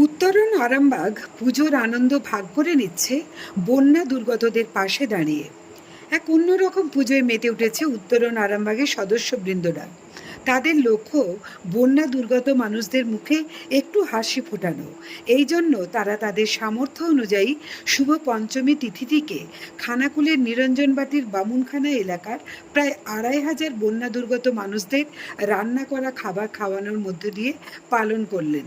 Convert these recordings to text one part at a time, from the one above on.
উত্তরণ আরামবাগ পুজোর আনন্দ ভাগ করে নিচ্ছে বন্যা দুর্গতদের পাশে দাঁড়িয়ে। এক অন্যরকম পুজোয় মেতে উঠেছে উত্তরণ আরামবাগের সদস্যবৃন্দরা। তাদের লক্ষ্য বন্যা দুর্গত মানুষদের মুখে একটু হাসি ফোটানো। এই জন্য তারা তাদের সামর্থ্য অনুযায়ী শুভ পঞ্চমী তিথিটিকে খানাকুলের নিরঞ্জনবাটির বামুনখানা এলাকার প্রায় আড়াই হাজার বন্যা দুর্গত মানুষদের রান্না করা খাবার খাওয়ানোর মধ্য দিয়ে পালন করলেন।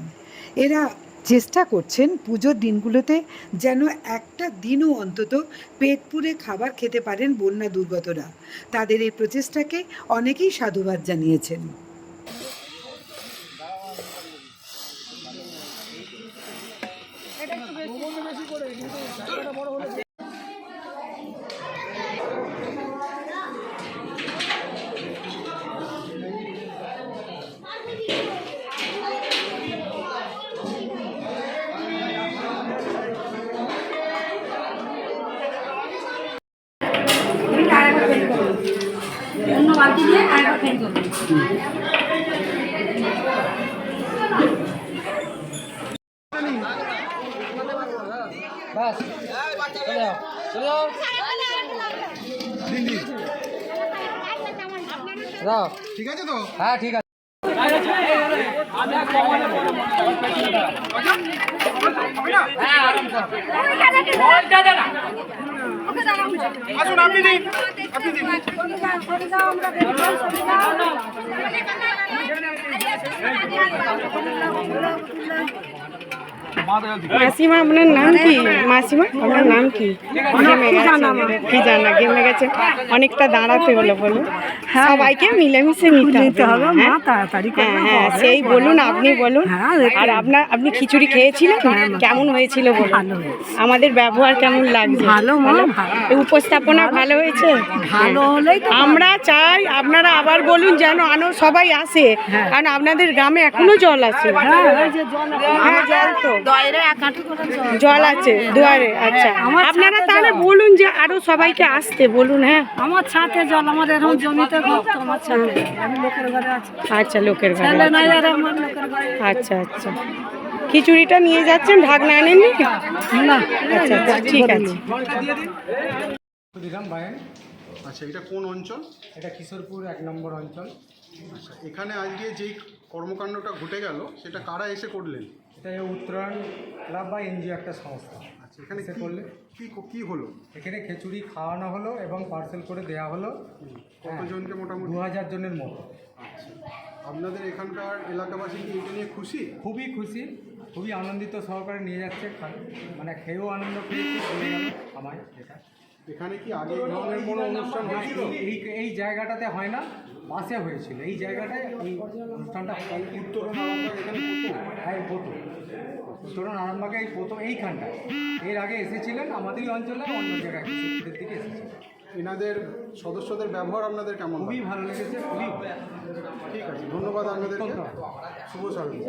এরা চেষ্টা করছেন পুজোর দিনগুলোতে যেন একটা দিনও অন্তত পেট পুরে খাবার খেতে পারেন বন্যা দুর্গতরা। তাদের এই প্রচেষ্টাকে অনেকেই সাধুবাদ জানিয়েছেন। বালতি দিয়ে আরেকবার ফেল করবে বাস চলে যাও চলে যাও যাও ঠিক আছে হ্যাঁ ঠিক আছে আসুন আপনি দিন আপনি দিন মাসিমা আপনার নাম কি? মাসিমা আপনার নাম কি? গেছে কি জানা ঘেমে গেছে। অনেকটা দাঁড়াতে হলো বলুন। সবাইকে মিলেমিশে নিতে হবে মা তাড়াতাড়ি হ্যাঁ হ্যাঁ সেই বলুন আপনি বলুন। আর আপনার আপনি খিচুড়ি খেয়েছিলেন? কেমন হয়েছিল বলুন? আমাদের ব্যবহার কেমন লাগছে? ভালো উপস্থাপনা ভালো। হয়েছে? ভালো হলেই আমরা চাই আপনারা আবার বলুন যেন আনো সবাই আসে। কারণ আপনাদের গ্রামে এখনও জল আছে। হ্যাঁ জল তো। জল। আছে দুয়ারে আচ্ছা। আপনারা তাহলে বলুন যে আরও সবাইকে আসতে বলুন হ্যাঁ। আমার ছাতে জল আমার এরকম জমিতে আমার ছাতে আমি লোকের ঘরে আছি। আচ্ছা লোকের ঘরে ঘরে আচ্ছা আচ্ছা। খিচুড়িটা নিয়ে যাচ্ছেন ঢাকনা আনেননি? না আচ্ছা আচ্ছা ঠিক আছে। আচ্ছা এটা কোন অঞ্চল? এটা কিশোরপুর এক নম্বর অঞ্চল। আচ্ছা এখানে আজকে যেই কর্মকাণ্ডটা ঘটে গেল সেটা কারা এসে করলেন? এটা উত্তরায়ণ ক্লাব বা এনজিও একটা সংস্থা। আচ্ছা এখানে কি- করলে। কি কি হলো? এখানে খিচুড়ি খাওয়ানো হলো এবং পার্সেল করে দেওয়া হলো। কতজনকে মোটামুটি? দু হাজার জনের মতো। আচ্ছা আপনাদের এখানকার এলাকাবাসী কি এটা নিয়ে খুশি? খুবই খুশি খুবই আনন্দিত সহকারে নিয়ে যাচ্ছে। মানে খেয়েও আনন্দ পেয়েছি আমায় এটা। এখানে কি আগে ধরনের কোনো অনুষ্ঠান হয়েছিল? এই এই জায়গাটাতে হয় না পাশে হয়েছিল। এই জায়গাটায় এই অনুষ্ঠানটা হয়। উত্তরণ? হ্যাঁ প্রথম। উত্তরণ আরামবাগে এই প্রথম এইখানটায়। এর আগে এসেছিলেন আমাদেরই অঞ্চলে অন্য জায়গায় দিকে এসেছিলেন। এনাদের সদস্যদের ব্যবহার আপনাদের কেমন খুবই ভালো লেগেছে খুবই। ঠিক আছে ধন্যবাদ আপনাদের শুভ সারাদিন